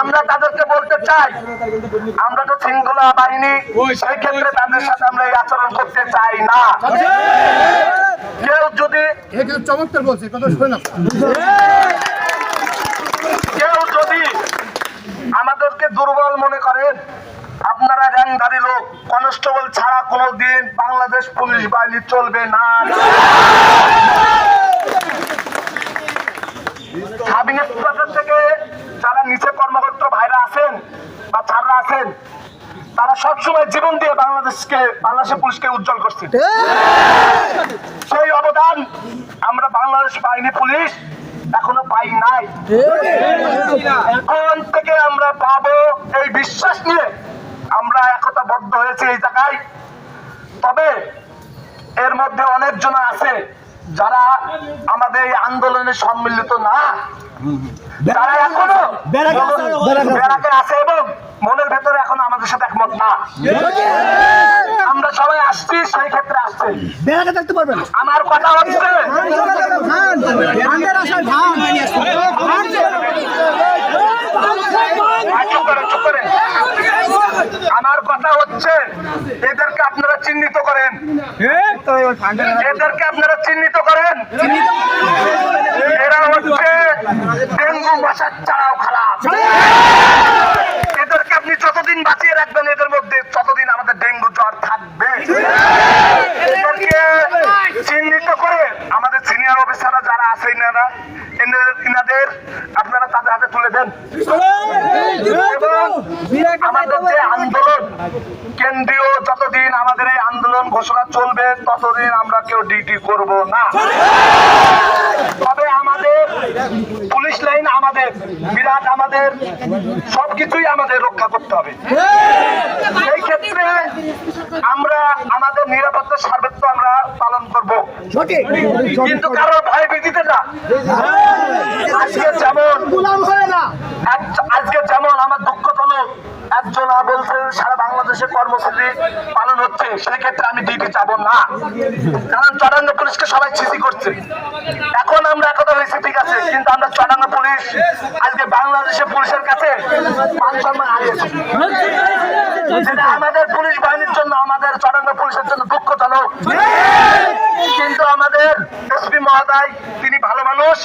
আমরা তাদেরকে বলতে চাই আমরা তো শৃঙ্খলা বাহিনী সেই ক্ষেত্রে তাদের সাথে আমরা এই আচরণ করতে চাই না। কেউ যদি চমৎকার বলছে কথা শুনে না কেউ যদি আমাদেরকে দুর্বল মনে করেন আপনারা র্যাংধারী লোক কনস্টেবল ছাড়া কোনো দিন বাংলাদেশ পুলিশ বাহিনী চলবে না। আছেন? তারা সবসময় জীবন দিয়ে বাংলাদেশকে বাংলাদেশের পুলিশকে উজ্জ্বল করছে। সেই অবদান আমরা বাংলাদেশ বাহিনী পুলিশ এখনও পাই নাই। এখন থেকে আমরা পাবো এই বিশ্বাস নিয়ে আমরা একতাবদ্ধ হয়েছি এই জায়গায়। তবে এর মধ্যে অনেকজন আছে যারা আমাদের এই আন্দোলনে সম্মিলিত না যারা এখনও ব্যারাকে আছে এবং মনের ভেতরে এখন আমাদের সাথে একমত না। আমরা সবাই আসছি সেই ক্ষেত্রে আসছি। বেড়াতে থাকতে পারবেন আমার কথা হচ্ছে। আমার কথা এদেরকে আপনারা চিহ্নিত করেন। এদেরকে আপনারা চিহ্নিত করেন এরা হচ্ছে ডেঙ্গু মশার চারাও খারাপ এদেরকে আপনি যতদিন বাঁচিয়ে রাখবেন এদের মধ্যে ততদিন আমাদের ডেঙ্গু জ্বর থাকবে। এদেরকে চিহ্নিত করে আমাদের সিনিয়র অফিসাররা যারা আছে ইনারা ইনাদের আপনারা তাদের হাতে তুলে দেন। এবং আমাদের যে আন্দোলন কেন্দ্রীয় আন্দোলন ঘোষণা চলবে ততদিন আমরা কেউ ডিউটি করব না। তবে আমাদের পুলিশ লাইন আমাদের বিরাট আমাদের সবকিছুই আমাদের রক্ষা করতে হবে। সেই ক্ষেত্রে আমরা আমাদের নিরাপত্তা সার্বত্র আমরা পালন করব। কিন্তু কারও ভয় ভীতিতে না। আজকে যেমন আমার দুঃখজনক একজন বলছে সারা বাংলাদেশে কর্মসূচি পালন হচ্ছে, সেক্ষেত্রে আমি ডিউটি যাব না। কারণ চটাঙ্গ পুলিশকে সবাই ছিসি করছে। এখন আমরা একতা হয়েছি, ঠিক আছে, কিন্তু আমরা চটাঙ্গ পুলিশ আজকে বাংলাদেশের পুলিশের কাছে আমাদের পুলিশ বাহিনীর জন্য, আমাদের চটাঙ্গ পুলিশের জন্য দুঃখজনক। কিন্তু আমাদের এসপি মহোদয়, তিনি ভালো মানুষ।